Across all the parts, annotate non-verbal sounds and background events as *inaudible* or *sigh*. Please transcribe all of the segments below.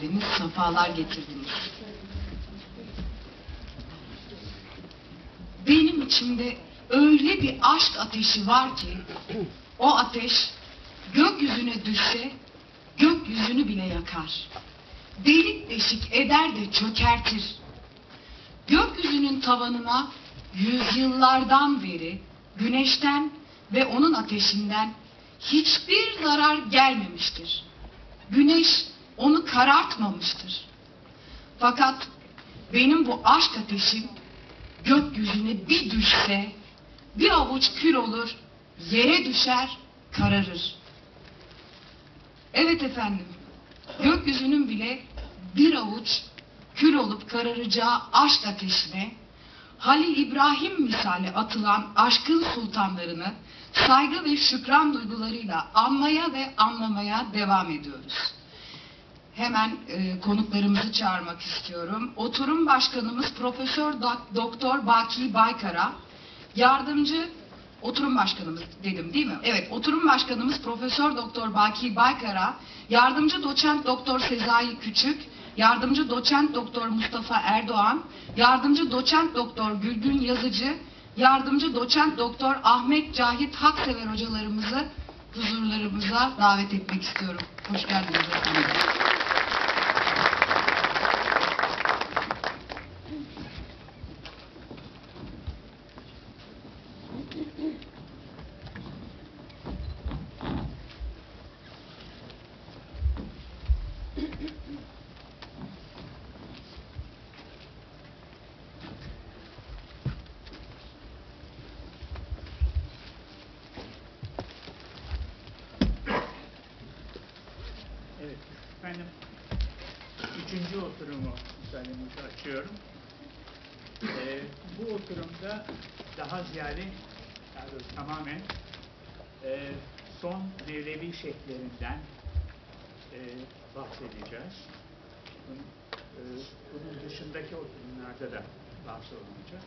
geldiniz, sefalar getirdiniz. Benim içimde öyle bir aşk ateşi var ki, o ateş gökyüzüne düşse, gökyüzünü bile yakar. Delik deşik eder de çökertir. Gökyüzünün tavanına yüzyıllardan beri güneşten ve onun ateşinden hiçbir zarar gelmemiştir. Güneş onu karartmamıştır. Fakat benim bu aşk ateşim gökyüzüne bir düşse bir avuç kül olur, yere düşer, kararır. Evet efendim, gökyüzünün bile bir avuç kül olup kararacağı aşk ateşine Halil İbrahim misali atılan aşkın sultanlarını saygı ve şükran duygularıyla anmaya ve anlamaya devam ediyoruz. Hemen e, konuklarımızı çağırmak istiyorum. Oturum Başkanımız Profesör Doktor Baki Baykara, yardımcı Oturum Başkanımız dedim değil mi? Evet, Oturum Başkanımız Profesör Doktor Baki Baykara, yardımcı doçent Doktor Sezai Küçük, yardımcı doçent Doktor Mustafa Erdoğan, yardımcı doçent Doktor Gülgün Yazıcı, yardımcı doçent Doktor Ahmet Cahit Haksever hocalarımızı huzurlarımıza davet etmek istiyorum. Hoş geldiniz efendim. Evet, efendim üçüncü oturumu müsaadenizle açıyorum. Ee, bu oturumda daha ziyade, daha tamamen e, son Mevlevi şekllerinden e, bahsedeceğiz. Bunun, e, bunun dışındaki oturumlarda da bahsedilecek.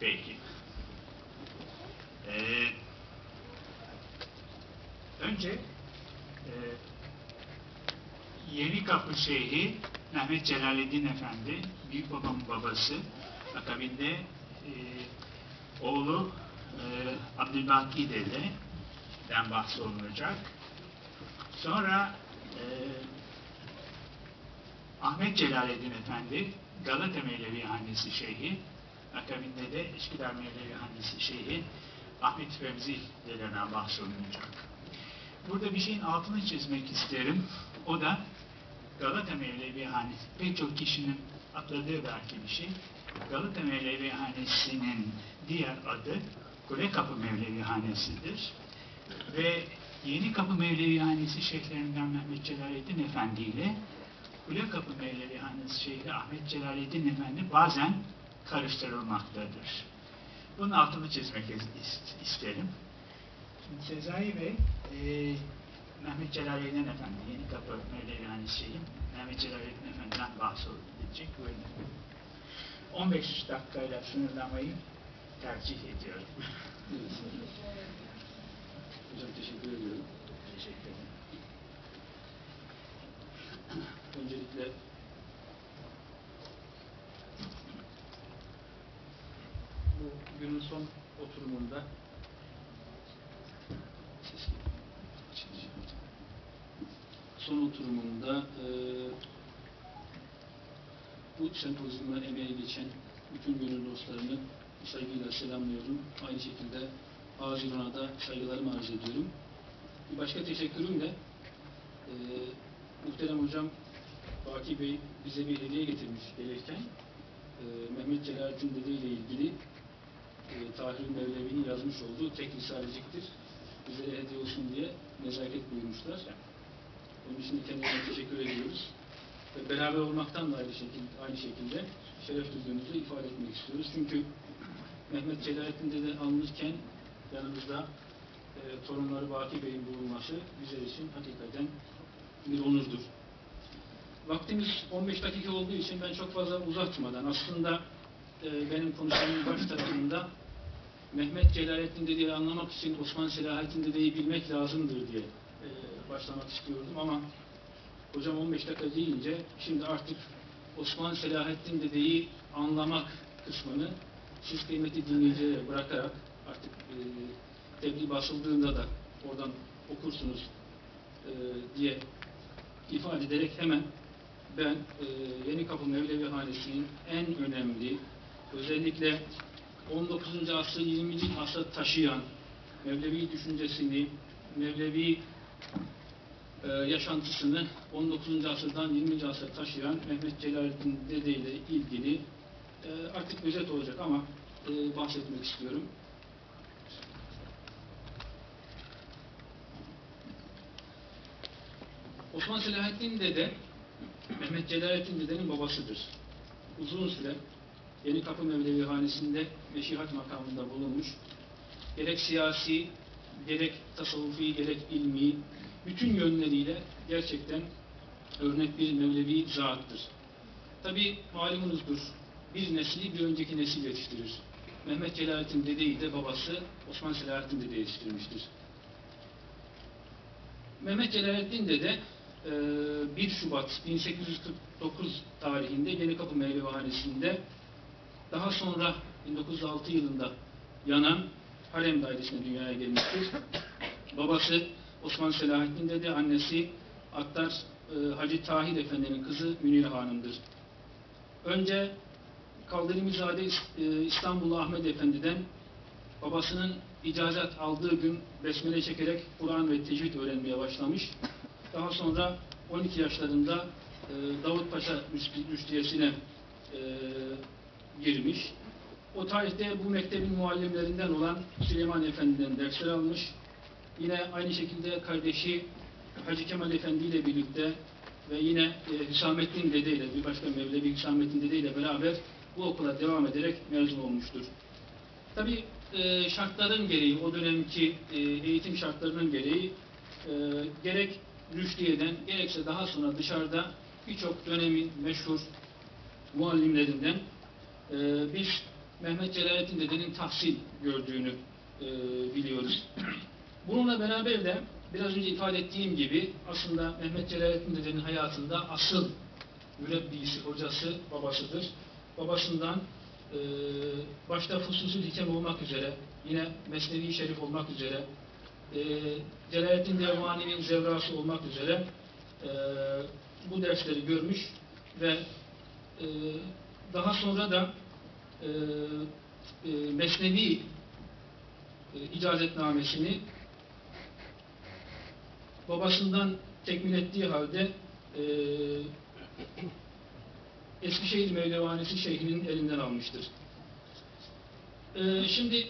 Peki. Ee, önce e, Yeni Kapı Şeyhi Mehmet Celaleddin Efendi, büyük babamın babası, akabinde e, oğlu e, Abdülbaki Dede'den bahsolunacak. Sonra e, Ahmet Celaleddin Efendi, Galata Mevlevi Hanesi Şeyhi, akabinde de Üsküdar Mevlevi Hanesi Şeyhi, Ahmet Fevzi Dede'den bahsolunacak. Burada bir şeyin altını çizmek isterim. O da Galata Mevlevi Hanesi. Pek çok kişinin atladığı belki bir şey. Galata Mevlevi Hanesi'nin diğer adı Kule Kapı Mevlevi Hanesi'dir. Ve Yeni Kapı Mevlevi Hanesi şeyhlerinden Mehmet Celaleddin Efendi ile Kule Kapı Mevlevi Hanesi Şeyhi Ahmet Celaleddin Efendi bazen karıştırılmaktadır. Bunun altını çizmek is- isterim. Şimdi Sezai Bey, e, Mehmet Celaleddin Efendi, Yeni Kapı Mevlevi Hanesi Şeyhi, Mehmet Celaleddin Efendi'den bahsedecek. Buyurun. 15 dakikayla sınırlamayı tercih ediyorum. *laughs* Hocam teşekkür ediyorum. Teşekkür ederim. Öncelikle bu günün son oturumunda son oturumunda e, bu sempozyuma emeği geçen bütün gönül dostlarını saygıyla selamlıyorum. Aynı şekilde Ağzı'na da saygılarımı arz ediyorum. Bir başka teşekkürüm de e, muhterem hocam Baki Bey bize bir hediye getirmiş gelirken e, Mehmet Celalettin Dede ile ilgili e, Tahir Mevlevi'nin yazmış olduğu tek risaleciktir. Bize hediye olsun diye nezaket buyurmuşlar. Onun için kendilerine teşekkür ediyoruz. Ve beraber olmaktan da aynı şekilde, aynı şekilde şeref duyduğumuzu ifade etmek istiyoruz. Çünkü Mehmet Celalettin Dede alınırken yanımızda e, torunları Baki Bey'in bulunması bizler için hakikaten bir onurdur. Vaktimiz 15 dakika olduğu için ben çok fazla uzatmadan aslında e, benim konuşmamın baş tarafında Mehmet Celalettin Dede'yi anlamak için Osman Selahattin Dede'yi bilmek lazımdır diye e, başlamak istiyordum ama hocam 15 dakika deyince şimdi artık Osman Selahattin Dede'yi anlamak kısmını siz kıymetli dinleyicilere bırakarak artık e, tebliğ basıldığında da oradan okursunuz e, diye ifade ederek hemen ben e, Yeni Kapı Mevlevi Hanesi'nin en önemli özellikle 19. asrı 20. asra taşıyan Mevlevi düşüncesini, Mevlevi e, yaşantısını 19. asırdan 20. asra taşıyan Mehmet Celalettin Dede ile ilgili e, artık özet olacak ama e, bahsetmek istiyorum. Osman Selahattin Dede, Mehmet Celalettin Dede'nin babasıdır. Uzun süre Yeni Kapı Mevlevi Hanesi'nde meşihat makamında bulunmuş. Gerek siyasi, gerek tasavvufi, gerek ilmi, bütün yönleriyle gerçekten örnek bir Mevlevi zattır. Tabi malumunuzdur, bir nesli bir önceki nesil yetiştirir. Mehmet Celalettin Dede'yi de babası Osman Selahattin Dede yetiştirmiştir. Mehmet Celalettin Dede e, 1 Şubat 1849 tarihinde Yenikapı Meyvehanesi'nde daha sonra 1906 yılında yanan harem dairesine dünyaya gelmiştir. Babası Osman Selahattin Dede, annesi Attar e, Hacı Tahir Efendi'nin kızı Münir Hanım'dır. Önce Kalderimizade e, İstanbullu Ahmet Efendi'den babasının icazet aldığı gün besmele çekerek Kur'an ve tecvid öğrenmeye başlamış. Daha sonra 12 yaşlarında e, Davut Paşa Rüştiyesi'ne e, girmiş. O tarihte bu mektebin muallimlerinden olan Süleyman Efendi'den dersler almış. Yine aynı şekilde kardeşi Hacı Kemal Efendi ile birlikte ve yine e, Hüsamettin Dede ile bir başka Mevlevi Hüsamettin Dede ile beraber bu okula devam ederek mezun olmuştur. Tabi e, şartların gereği, o dönemki e, eğitim şartlarının gereği e, gerek Rüşdiye'den gerekse daha sonra dışarıda birçok dönemin meşhur muallimlerinden e, biz Mehmet Celalettin Dede'nin tahsil gördüğünü e, biliyoruz. Bununla beraber de biraz önce ifade ettiğim gibi aslında Mehmet Celalettin Dede'nin hayatında asıl mürebbisi, hocası babasıdır. Babasından e, başta Fususül Hikem olmak üzere, yine Mesnevi Şerif olmak üzere, e, Celalettin Devani'nin zevrası olmak üzere e, bu dersleri görmüş ve e, daha sonra da e, e, Mesnevi e, icazetnamesini babasından tekmil ettiği halde e, Eskişehir Mevlevanesi Şeyhinin elinden almıştır. E, şimdi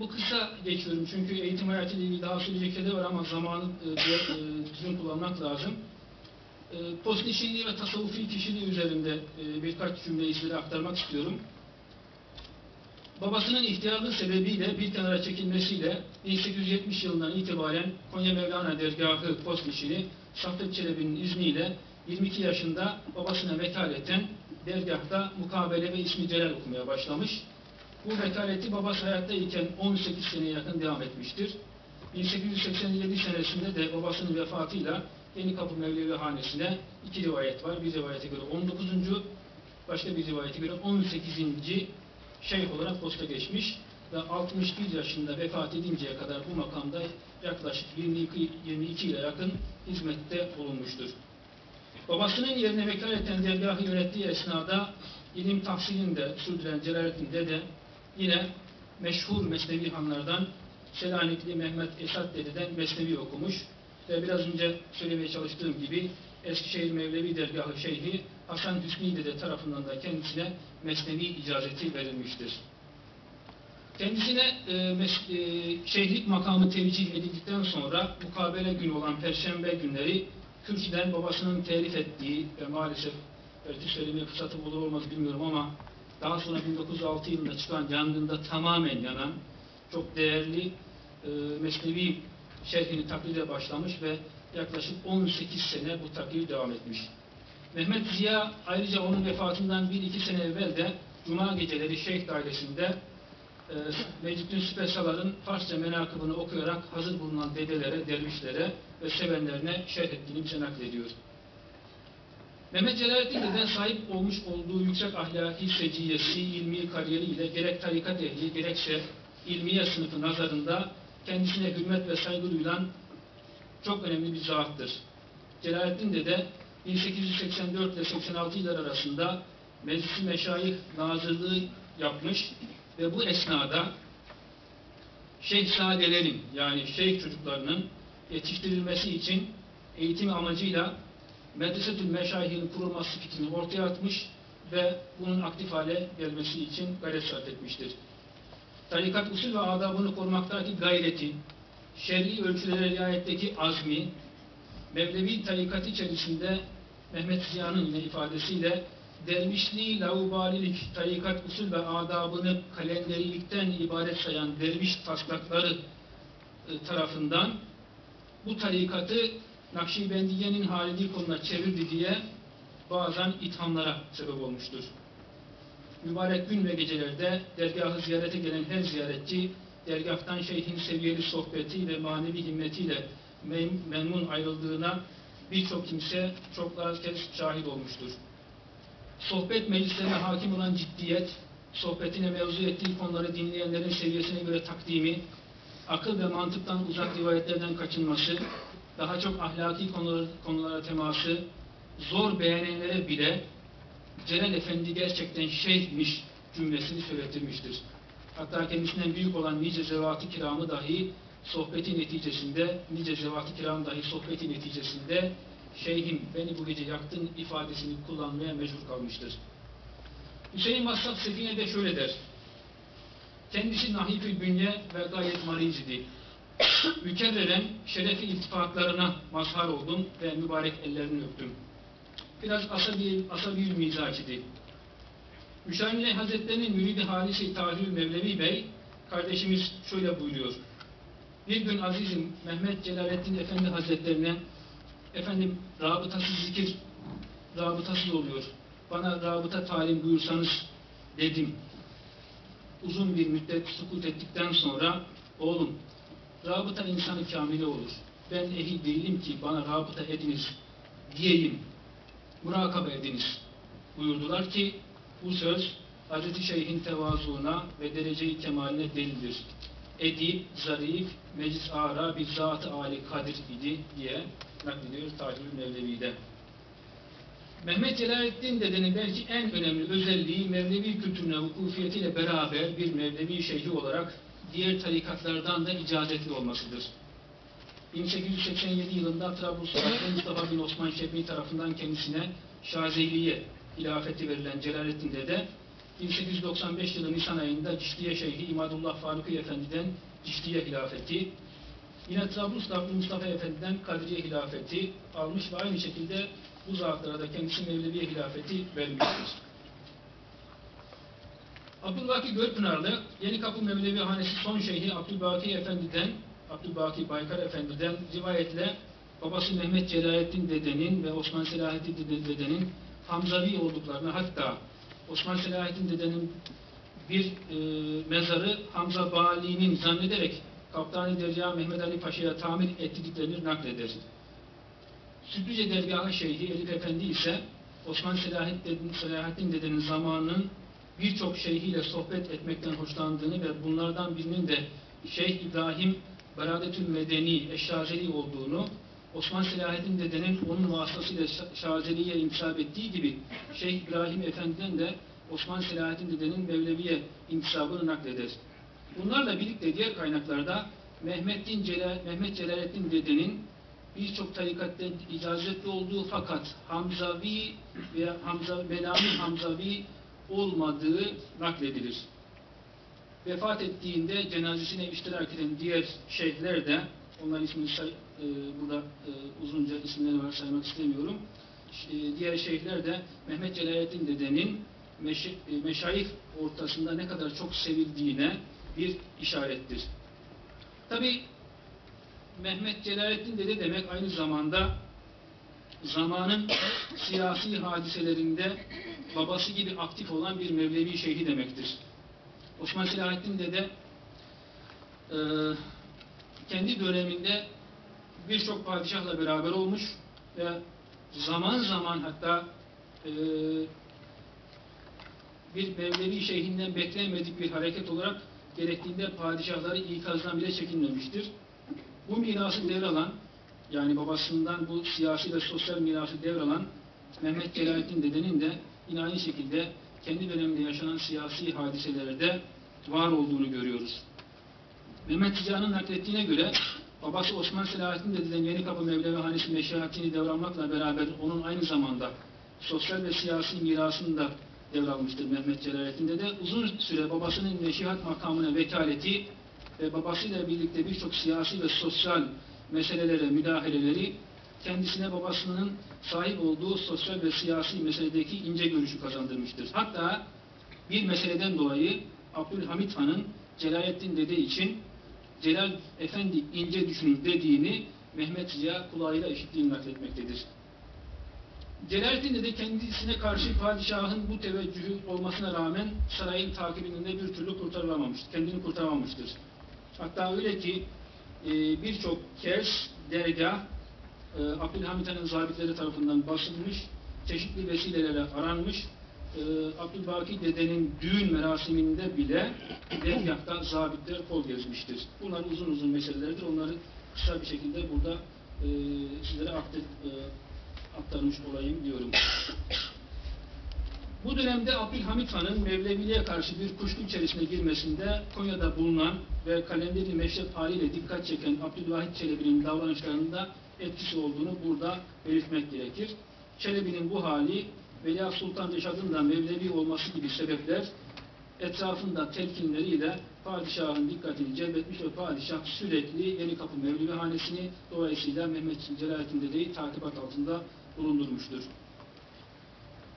bu kısa geçiyorum çünkü eğitim hayatıyla ilgili daha söyleyecek şeyler var ama zamanı e, e, düzgün kullanmak lazım. E, postnişinliği ve tasavvufi kişiliği üzerinde e, birkaç cümle sizlere aktarmak istiyorum. Babasının ihtiyarlığı sebebiyle bir kenara çekilmesiyle 1870 yılından itibaren Konya Mevlana Dergahı postnişini Saffet Çelebi'nin izniyle 22 yaşında babasına vekaleten dergahta mukabele ve ismi celal okumaya başlamış. Bu vekaleti babası hayattayken 18 seneye yakın devam etmiştir. 1887 senesinde de babasının vefatıyla Yeni Kapı Mevlevi Hanesi'ne iki rivayet var. Bir rivayete göre 19. başka bir rivayete göre 18. şeyh olarak posta geçmiş ve 61 yaşında vefat edinceye kadar bu makamda yaklaşık 22, 22 yıla yakın hizmette bulunmuştur. Babasının yerine vekaleten dergahı yönettiği esnada ilim tahsilini de sürdüren Celalettin Dede yine meşhur Mesnevi hanlardan Selanikli Mehmet Esat Dede'den Mesnevi okumuş ve biraz önce söylemeye çalıştığım gibi Eskişehir Mevlevi Dergahı Şeyhi Hasan Hüsnü Dede tarafından da kendisine Mesnevi icazeti verilmiştir. Kendisine e, mes- e, şeyhlik makamı tevcih edildikten sonra mukabele günü olan Perşembe günleri kürsüden babasının telif ettiği ve maalesef belki söylemeye fırsatı bulur olmaz bilmiyorum ama daha sonra 1906 yılında çıkan yangında tamamen yanan çok değerli e, Mesnevi şerhini taklide başlamış ve yaklaşık 18 sene bu taklit devam etmiş. Mehmet Ziya ayrıca onun vefatından bir iki sene evvel de Cuma geceleri Şeyh Dairesi'nde e, Mecid-i Süpesalar'ın Farsça menakıbını okuyarak hazır bulunan dedelere, dervişlere ve sevenlerine şerh ettiğini bize naklediyor. Mehmet Celalettin Deden sahip olmuş olduğu yüksek ahlaki seciyesi, ilmi kariyeriyle gerek tarikat ehli gerekse ilmiye sınıfı nazarında kendisine hürmet ve saygı duyulan çok önemli bir zattır. Celalettin Dede 1884 ile 86 yıllar arasında Meclis-i Meşayih Nazırlığı yapmış ve bu esnada şehzadelerin yani şeyh çocuklarının yetiştirilmesi için eğitim amacıyla Medresetül Meşayih'in kurulması fikrini ortaya atmış ve bunun aktif hale gelmesi için gayret sarf etmiştir. Tarikat usul ve adabını korumaktaki gayreti, şer'i ölçülere riayetteki azmi, Mevlevi tarikat içerisinde Mehmet Ziya'nın ifadesiyle dervişliği, laubalilik, tarikat usul ve adabını kalenderilikten ibaret sayan derviş taslakları e, tarafından bu tarikatı Nakşibendiye'nin halini konuna çevirdi diye bazen ithamlara sebep olmuştur. Mübarek gün ve gecelerde dergahı ziyarete gelen her ziyaretçi, dergahtan şeyhin seviyeli sohbeti ve manevi himmetiyle memnun ayrıldığına birçok kimse çoklar kez şahit olmuştur. Sohbet meclislerine hakim olan ciddiyet, sohbetine mevzu ettiği konuları dinleyenlerin seviyesine göre takdimi, akıl ve mantıktan uzak rivayetlerden kaçınması, daha çok ahlaki konular, konulara teması, zor beğenenlere bile Celal Efendi gerçekten şeyhmiş cümlesini söyletirmiştir. Hatta kendisinden büyük olan nice zevat-ı kiramı dahi sohbeti neticesinde, nice zevat-ı kiram dahi sohbeti neticesinde şeyhim beni bu gece yaktın ifadesini kullanmaya mecbur kalmıştır. Hüseyin Masraf Sefine de şöyle der. Kendisi nahifül bünye ve gayet maricidi. Mükerreren *coughs* şerefi iltifatlarına mazhar oldum ve mübarek ellerini öptüm. Biraz asabi, asabi mizaç idi. Müşahine Hazretleri'nin müridi halisi Tahir Mevlevi Bey, kardeşimiz şöyle buyuruyor. Bir gün azizim Mehmet Celalettin Efendi Hazretlerine efendim rabıtasız zikir rabıtasız oluyor. Bana rabıta talim buyursanız dedim. Uzun bir müddet sukut ettikten sonra oğlum rabıta insanı kamile olur. Ben ehil değilim ki bana rabıta ediniz diyeyim. Murakabe ediniz. Buyurdular ki bu söz Hz. Şeyh'in tevazuuna ve derece-i kemaline delildir. Edip, zarif, meclis ara bir zat-ı âli kadir idi diye naklediyor Tahir Mevlevi'de. Mehmet Celalettin dedenin belki en önemli özelliği Mevlevi kültürüne vukufiyetiyle beraber bir Mevlevi şeyhi olarak diğer tarikatlardan da icazetli olmasıdır. 1887 yılında Trablusgarp'ta Mustafa bin Osman Şebni tarafından kendisine Şazeliye hilafeti verilen Celalettin Dede, 1895 yılı Nisan ayında Ciştiye Şeyhi İmadullah Faruki Efendi'den Ciştiye hilafeti, yine Trablusgarp'lı Mustafa Efendi'den Kadriye hilafeti almış ve aynı şekilde bu zatlara da kendisi Mevleviye hilafeti vermiştir. Abdülbaki Gölpınarlı, Yeni Kapı Mevlevi Hanesi son şeyhi Abdülbaki Efendi'den, Abdülbaki Baykar Efendi'den rivayetle babası Mehmet Celalettin Dede'nin ve Osman Selahattin Dede- Dede'nin Hamzavi olduklarını hatta Osman Selahattin Dede'nin bir e, mezarı Hamza Bali'nin zannederek Kaptani Derya Mehmet Ali Paşa'ya tamir ettirdiklerini nakleder. Sütlüce Dergahı Şeyhi Elif Efendi ise Osman Selahattin, Selahattin Dede'nin zamanının birçok şeyhiyle sohbet etmekten hoşlandığını ve bunlardan birinin de Şeyh İbrahim Beradetül Medeni Eşşazeli olduğunu, Osman Selahattin Dede'nin onun vasıtasıyla Şa- Şazeli'ye intisap ettiği gibi Şeyh İbrahim Efendi'den de Osman Selahattin Dede'nin Mevlevi'ye intisabını nakleder. Bunlarla birlikte diğer kaynaklarda Mehmettin Celal, Mehmet Celalettin Dede'nin birçok tarikatta icazetli olduğu fakat Hamzavi veya Hamza, Melami Hamzavi olmadığı nakledilir. Vefat ettiğinde cenazesine iştirak eden diğer şeyhler de onların ismini say, e, burada e, uzunca isimleri var saymak istemiyorum. E, diğer şeyhler de Mehmet Celalettin Dede'nin meş, e, meşayih ortasında ne kadar çok sevildiğine bir işarettir. Tabi Mehmet Celalettin Dede demek aynı zamanda zamanın *coughs* siyasi hadiselerinde babası gibi aktif olan bir Mevlevi şeyhi demektir. Osman Selahattin Dede e, kendi döneminde birçok padişahla beraber olmuş ve zaman zaman hatta e, bir Mevlevi şeyhinden beklenmedik bir hareket olarak gerektiğinde padişahları ikazdan bile çekinmemiştir. Bu mirası devralan, yani babasından bu siyasi ve sosyal mirası devralan Mehmet Celalettin dedenin de yine aynı şekilde kendi döneminde yaşanan siyasi hadiselerde var olduğunu görüyoruz. Mehmet Ziya'nın naklettiğine göre babası Osman Selahattin Dede'den Yenikapı Mevlevi Hanesi meşahatini devralmakla beraber onun aynı zamanda sosyal ve siyasi mirasını da devralmıştır Mehmet Celalettin Dede. Uzun süre babasının meşihat makamına vekaleti ve babasıyla birlikte birçok siyasi ve sosyal meselelere müdahaleleri kendisine babasının sahip olduğu sosyal ve siyasi meseledeki ince görüşü kazandırmıştır. Hatta bir meseleden dolayı Abdülhamit Han'ın Celalettin Dede için Celal Efendi ince düşünür dediğini Mehmet Ziya kulağıyla işittiğini nakletmektedir. Celalettin Dede kendisine karşı padişahın bu teveccühü olmasına rağmen sarayın takibinde bir türlü kurtarılamamıştır. Kendini kurtaramamıştır. Hatta öyle ki e, birçok kez dergah e, Abdülhamit Han'ın zabitleri tarafından basılmış, çeşitli vesilelerle aranmış, e, Abdülbaki dedenin düğün merasiminde bile dergahta zabitler kol gezmiştir. Bunlar uzun uzun meselelerdir. Onları kısa bir şekilde burada e, sizlere aktif, e, aktarmış olayım diyorum. Bu dönemde Abdülhamit Han'ın Mevleviliğe karşı bir kuşku içerisine girmesinde Konya'da bulunan ve kalenderi meşrep haliyle dikkat çeken Abdülvahit Çelebi'nin davranışlarında etkisi olduğunu burada belirtmek gerekir. Çelebi'nin bu hali Veliaht Sultan Reşad'ın da Mevlevi olması gibi sebepler etrafında telkinleriyle padişahın dikkatini celbetmiş ve padişah sürekli Yeni Kapı Mevlevi Hanesi'ni dolayısıyla Mehmet Celalettin Dede'yi takibat altında bulundurmuştur.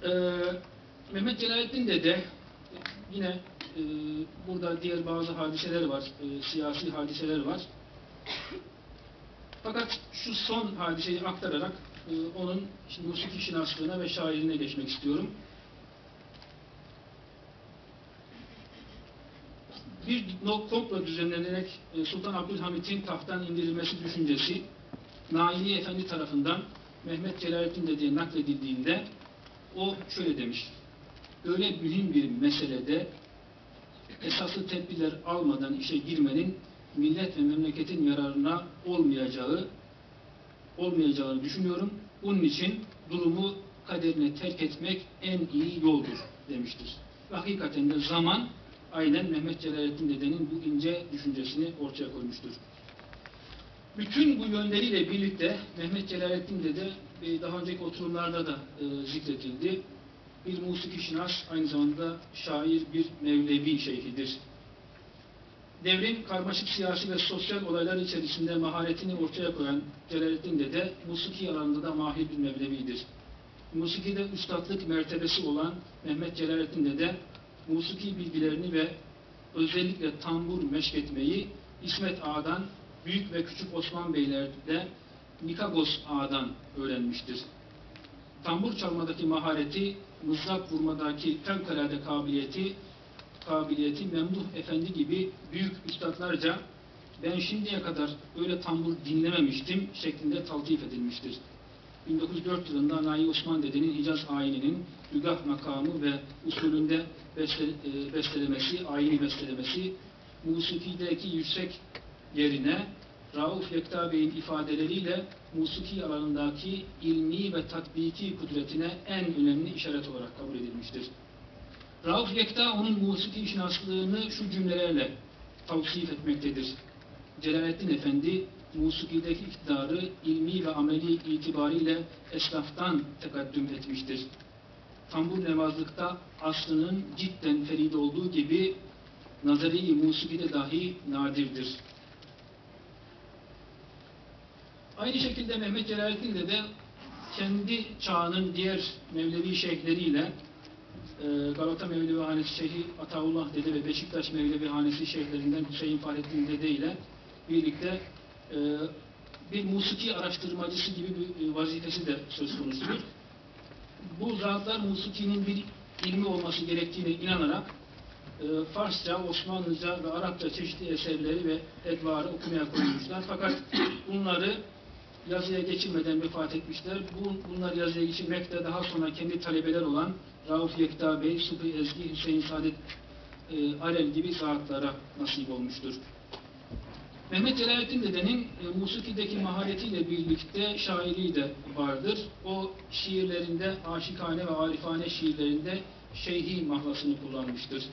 Ee, Mehmet Celalettin Dede yine e, burada diğer bazı hadiseler var, e, siyasi hadiseler var. Fakat şu son hadiseyi aktararak e, onun şimdi musiki şinaslığına ve şairine geçmek istiyorum. Bir no- komplo düzenlenerek e, Sultan Abdülhamit'in tahttan indirilmesi düşüncesi Naili Efendi tarafından Mehmet Celalettin dediği nakledildiğinde o şöyle demiş. Öyle mühim bir meselede esaslı tedbirler almadan işe girmenin millet ve memleketin yararına olmayacağı olmayacağını düşünüyorum. Bunun için durumu kaderine terk etmek en iyi yoldur demiştir. Ve hakikaten de zaman aynen Mehmet Celalettin Dede'nin bu ince düşüncesini ortaya koymuştur. Bütün bu yönleriyle birlikte Mehmet Celalettin Dede e, daha önceki oturumlarda da e, zikredildi. Bir musiki şinas, aynı zamanda şair bir Mevlevi şeyhidir. Devrin karmaşık siyasi ve sosyal olaylar içerisinde maharetini ortaya koyan Celalettin Dede, musiki alanında da mahir bir Mevlevidir. Musikide üstadlık mertebesi olan Mehmet Celalettin Dede, musiki bilgilerini ve özellikle tambur meşketmeyi İsmet Ağa'dan, Büyük ve Küçük Osman Beyler'de Nikagos Ağa'dan öğrenmiştir. Tambur çalmadaki mahareti, mızrak vurmadaki fevkalade kabiliyeti, kabiliyeti Memduh Efendi gibi büyük üstadlarca ben şimdiye kadar öyle tambur dinlememiştim şeklinde taltif edilmiştir. 1904 yılında Nahi Osman Dede'nin Hicaz ayininin lügah makamı ve usulünde e, bestelemesi, ayini bestelemesi, musikideki yüksek yerine Rauf Yekta Bey'in ifadeleriyle musiki alanındaki ilmi ve tatbiki kudretine en önemli işaret olarak kabul edilmiştir. Rauf Yekta onun musiki şinaslığını şu cümlelerle tavsif etmektedir. Celalettin Efendi musikideki iktidarı ilmi ve ameli itibariyle esnaftan tekaddüm etmiştir. Tambur nevazlıkta aslının cidden ferid olduğu gibi nazari musikide dahi nadirdir. Aynı şekilde Mehmet Celalettin de kendi çağının diğer Mevlevi şeyhleriyle Galata Mevlevi Hanesi Şeyhi Ataullah Dede ve Beşiktaş Mevlevi Hanesi şeyhlerinden Hüseyin Fahrettin Dede ile birlikte e, bir musiki araştırmacısı gibi bir e, vazifesi de söz konusudur. Bu zatlar musikinin bir ilmi olması gerektiğine inanarak e, Farsça, Osmanlıca ve Arapça çeşitli eserleri ve edvarı okumaya koymuşlar. Fakat bunları yazıya geçirmeden vefat etmişler. Bu, bunlar yazıya geçirmekte daha sonra kendi talebeler olan Rauf Yekta Bey, Sıkı Ezgi, Hüseyin Saadet e, Arel gibi zatlara nasip olmuştur. Mehmet Celalettin Dede'nin e, musikideki maharetiyle birlikte şairliği de vardır. O şiirlerinde, aşikane ve arifane şiirlerinde şeyhi mahlasını kullanmıştır.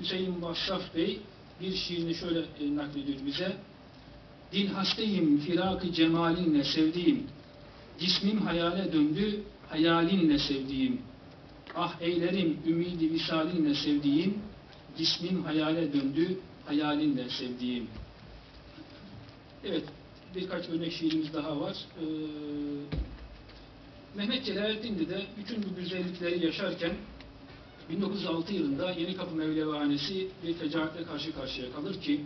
Hüseyin Vassaf Bey bir şiirini şöyle e, naklediyor bize. Dil hastayım, firak-ı cemalinle sevdiğim. Cismim hayale döndü, hayalinle sevdiğim. Ah eylerim, ümidi visalinle sevdiğim. Cismim hayale döndü, hayalinle sevdiğim. Evet, birkaç örnek şiirimiz daha var. Ee, Mehmet Celalettin de bütün bu güzellikleri yaşarken 1906 yılında Yenikapı Mevlevihanesi bir fecaatle karşı karşıya kalır ki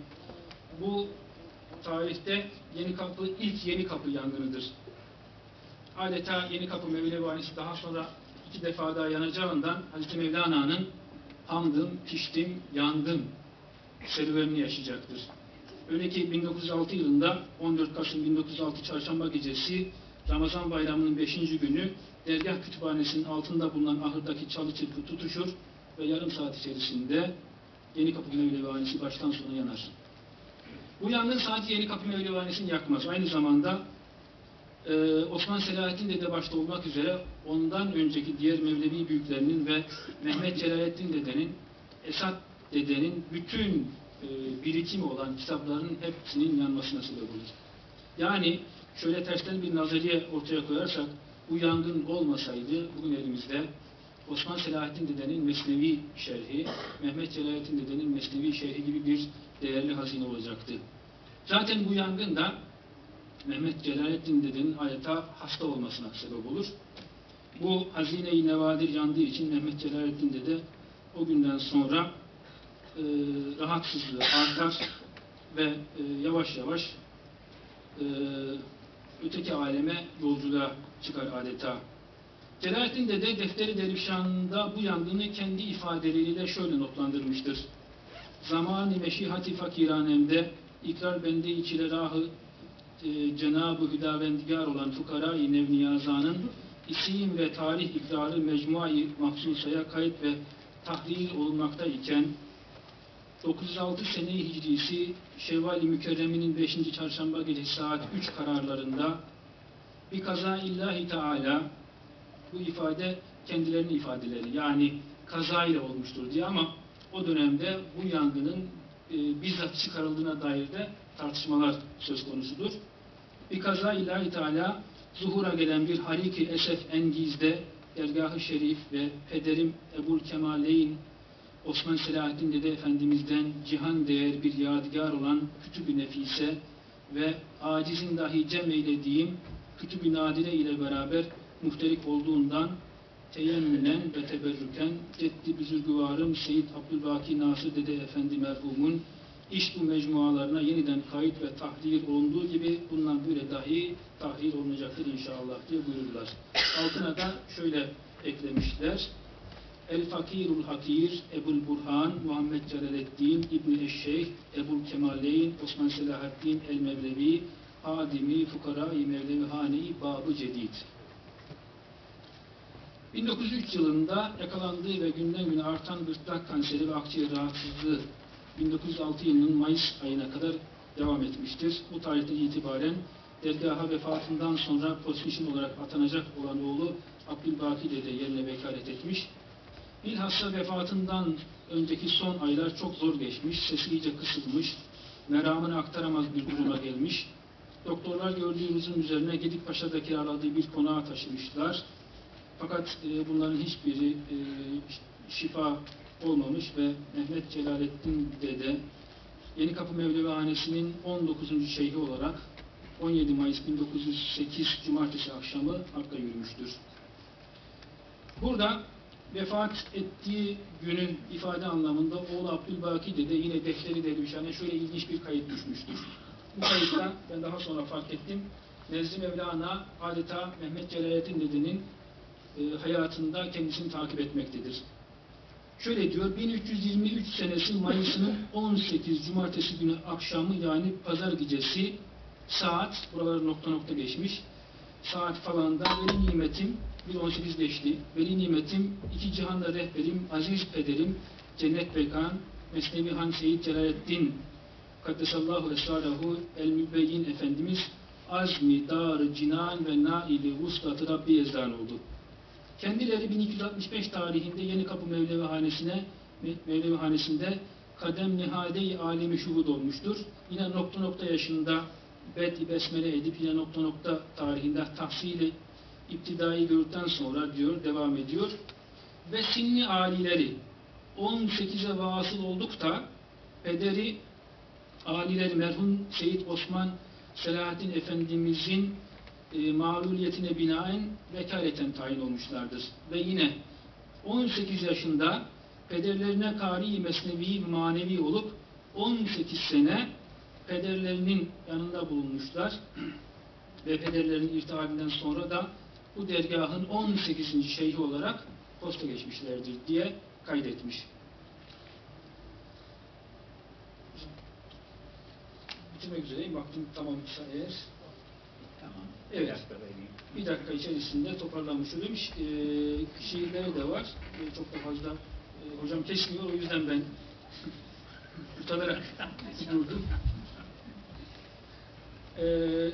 bu tarihte Yenikapı ilk Yenikapı yangınıdır. Adeta Yenikapı Mevlevihanesi daha sonra iki defa daha yanacağından Hazreti Mevlana'nın hamdım, piştim, yandım serüvenini yaşayacaktır. Öyle ki 1906 yılında 14 Kasım 1906 Çarşamba gecesi Ramazan bayramının 5. günü dergah kütüphanesinin altında bulunan ahırdaki çalı çırpı tutuşur ve yarım saat içerisinde Yeni Kapı Mevlevihanesi baştan sona yanar. Bu yangın sadece Yeni Kapı Mevlevihanesi'ni yakmaz. Aynı zamanda e, Osman Selahattin Dede başta olmak üzere ondan önceki diğer Mevlevi büyüklerinin ve Mehmet Celalettin Dede'nin, Esat Dede'nin bütün e, birikimi olan kitapların hepsinin yanmasına sebep olur. Yani şöyle tersten bir nazariye ortaya koyarsak bu yangın olmasaydı bugün elimizde Osman Selahattin Dede'nin Mesnevi şerhi, Mehmet Celalettin Dede'nin Mesnevi şerhi gibi bir değerli hazine olacaktı. Zaten bu yangın da Mehmet Celalettin Dede'nin adeta hasta olmasına sebep olur. Bu hazine-i nevadir yandığı için Mehmet Celalettin Dede o günden sonra e, rahatsızlığı artar ve e, yavaş yavaş e, öteki aleme yolculuğa çıkar adeta. Celalettin Dede Defteri Dervişan'da bu yangını kendi ifadeleriyle şöyle notlandırmıştır. Zamanı meşihati fakiranemde ikrar bende içile rahı e, Cenab-ı Hüdavendigar olan fukara-i nevniyazanın isim ve tarih ikrarı mecmua-i mahsusaya kayıt ve tahrir olunmakta iken 906 sene-i hicrisi Şevval-i Mükerremin'in 5. çarşamba gecesi saat 3 kararlarında bir kaza illahi teala bu ifade kendilerinin ifadeleri yani kaza ile olmuştur diye ama o dönemde bu yangının e, bizzat çıkarıldığına dair de tartışmalar söz konusudur. Bir kaza ilahi teala zuhura gelen bir hariki esef engizde dergahı şerif ve pederim Ebul Kemaleyn Osman Selahattin Dede Efendimiz'den cihan değer bir yadigar olan Kütüb-i Nefise ve acizin dahi cem eylediğim Kütüb-i Nadire ile beraber muhterik olduğundan teyemmünen ve teberrüken Ceddi Büzürgüvarım Seyyid Abdülbaki Nasır Dede Efendi merhumun iş bu mecmualarına yeniden kayıt ve tahrir olunduğu gibi bundan böyle dahi tahrir olunacaktır inşallah diye buyururlar. Altına da şöyle eklemişler. El Fakirul Hakir, Ebul Burhan, Muhammed Celaleddin, İbni Eşşeyh, Ebul Kemaleyn, Osman Selahaddin El Mevlevi, Hadimi, Fukara-i Mevlevi Hane-i Babı Cedid. 1903 yılında yakalandığı ve günden güne artan gırtlak kanseri ve akciğer rahatsızlığı 1906 yılının Mayıs ayına kadar devam etmiştir. Bu tarihten itibaren dergaha vefatından sonra posmission olarak atanacak olan oğlu Abdülbaki Dede yerine vekalet etmiş. Bilhassa vefatından önceki son aylar çok zor geçmiş, sesi iyice kısılmış, meramını aktaramaz bir duruma gelmiş. Doktorlar gördüğümüzün üzerine Gedikpaşa'da kiraladığı bir konağa taşımışlar. Fakat e, bunların hiçbiri e, şifa olmamış ve Mehmet Celalettin Dede Yeni Kapı Mevlevihanesi'nin 19. şeyhi olarak 17 Mayıs 1908 Cumartesi akşamı Hakk'a yürümüştür. Burada vefat ettiği günün ifade anlamında oğlu Abdülbaki Dede yine defteri dervişhane şöyle ilginç bir kayıt düşmüştür. Bu kayıtta ben daha sonra fark ettim. Nezri Mevlana adeta Mehmet Celalettin Dede'nin e, hayatında kendisini takip etmektedir. Şöyle diyor, 1323 senesi Mayıs'ının 18 Cumartesi günü akşamı yani pazar gecesi saat, buraları nokta nokta geçmiş, saat falanda veli nimetim, 1.18 geçti, veli nimetim, iki cihanda rehberim, aziz pederim, cennet bekan, Mesnevi Han Seyyid Celaleddin Kaddesallahu Esrarahu El Mübeyyin Efendimiz azmi, dar, cinan ve naili vuslatı Rabbi ezdan oldu. Kendileri 1265 tarihinde Yeni Kapı Mevlevi Hanesi'ne Mevlevi Hanesi'nde kadem nihade-i alemi şuhud olmuştur. Yine nokta nokta yaşında bet besmele edip yine nokta nokta tarihinde tahsili iptidai gördükten sonra diyor, devam ediyor. Ve sinni alileri 18'e vasıl olduk da pederi alileri merhum Seyyid Osman Selahattin Efendimizin e, mağluliyetine binaen vekaleten tayin olmuşlardır. Ve yine 18 yaşında pederlerine kari mesnevi manevi olup 18 sene pederlerinin yanında bulunmuşlar ve pederlerinin irtihalinden sonra da bu dergahın 18. şeyhi olarak posta geçmişlerdir diye kaydetmiş. Bitirmek üzereyim. Vaktim tamamsa eğer. Evet. Bir dakika içerisinde toparlanmış oluyorum. Ee, şiirleri de var. Ee, çok da fazla e, hocam kesmiyor. O yüzden ben *laughs* utanarak durdum. Ee,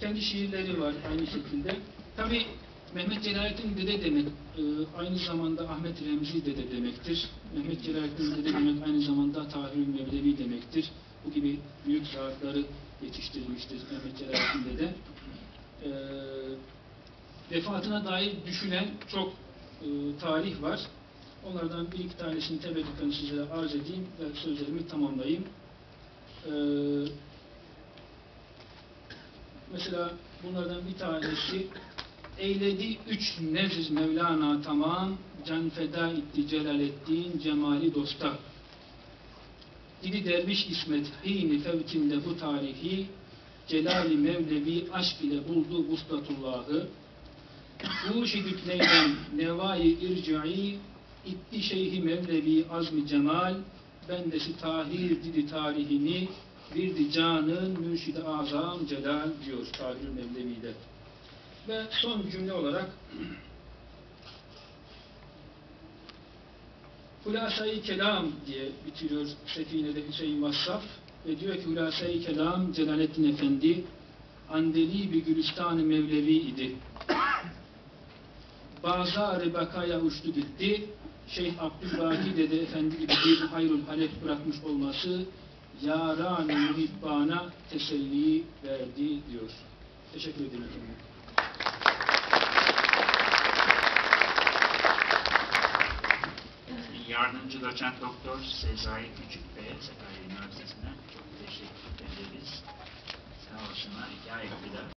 kendi şiirleri var aynı şekilde. Tabi Mehmet Celalettin dede demek e, aynı zamanda Ahmet Remzi dede demektir. Mehmet Celalettin dede demek aynı zamanda Tahir Mevlevi demektir. Bu gibi büyük saatleri yetiştirmiştir Mehmet Celalettin dede. Ee, vefatına dair düşünen çok e, tarih var. Onlardan bir iki tanesini teberrüken size arz edeyim ve sözlerimi tamamlayayım. Ee, mesela bunlardan bir tanesi Eyledi üç neziz Mevlana tamam, can feda etti Celaleddin cemali dosta. Dili derviş İsmet hini fevkinde bu tarihi, Celali Mevlevi aşk ile buldu vuslatullahı. Bu şiddet neylem nevai irca'i, itti şeyhi Mevlevi azmi cemal, bendesi tahir dili tarihini, birdi canın mürşidi azam celal diyor Tahir Mevlevi'de. Ve son cümle olarak *clears throat* Hulasayı Kelam diye bitiriyor Sefine'de Hüseyin Vassaf ve diyor ki Hulasayı Kelam Celalettin Efendi Andeli bir Gülistan-ı Mevlevi idi. *coughs* Bazar-ı Bakaya uçtu gitti. Şeyh Abdülbaki Dede Efendi gibi bir hayrul halek bırakmış olması yaran-ı muhibbana teselli verdi diyor. Teşekkür ederim efendim. Yardımcı doçent doktor Sezai Küçük Bey, Sakarya Üniversitesi'nden çok teşekkür ederiz. Sağ olsunlar, hikaye.